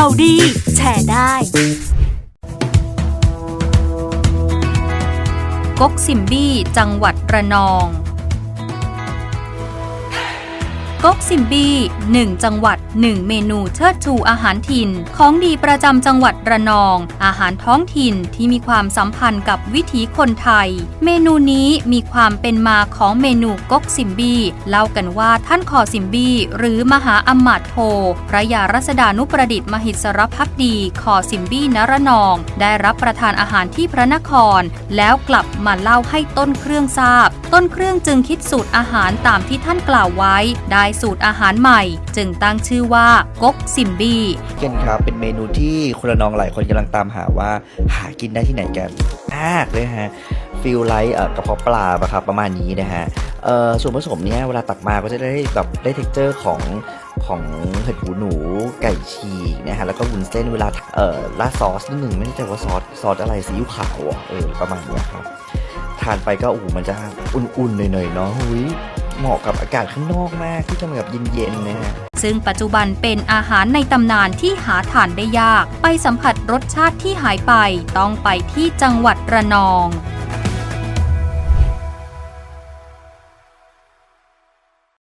ข่าวดี แชร์ได้ ก๊กซิมบี้ จังหวัดระนอง ก๊กซิมบี้1จังหวัด 1 เมนูเชิดชูอาหารถิ่น ของดีประจำจังหวัดระนอง อาหารท้องถิ่นที่มีความสัมพันธ์กับวิถีคนไทย เมนูนี้มีความเป็นมาของเมนูก๊กซิมบี้เล่ากันว่าท่านคอซิมบี้หรือมหาอมาตโท พระยารัศดานุประดิษฐ์มหิสรพักดีคอซิมบี้นรนอง ได้รับประทานอาหารที่พระนคร แล้วกลับมาเล่าให้ต้นเครื่องทราบ ต้นเครื่องจึงคิดสูตรอาหารตามที่ท่านกล่าวไว้ได้สูตรอาหารใหม่ จึงตั้งชื่อว่าก๊กซิมบีเช่นครับ เป็นเมนูที่คนละนองหลายคนกำลังตามหาว่า หากินได้ที่ไหนกันมากเลยฮะฟิลไลท์กระเพาะปลาปะครับประมาณนี้นะฮะส่วนผสมเนี้ยเวลาตักมาก็จะได้แบบได้เท็กเจอร์ของของเห็ดหูหนูไก่ฉีกนะฮะแล้วก็วุ้นเส้นเวลาเอ่อราดซอสนิดหนึ่งไม่แน่ใจว่าซอสซอสอะไรซีอิ๊วขาวอะเออประมาณนี้ครับ ทานไปก็โอ้โหมันจะอุ่นๆหน่อยๆเนาะหุย เหมาะกับอากาศข้างนอกมากที่จะแบบเย็นๆนะฮะซึ่งปัจจุบันเป็นอาหารในตำนานที่หาทานได้ยาก ไปสัมผัสรสชาติที่หายไปต้องไปที่จังหวัดระนอง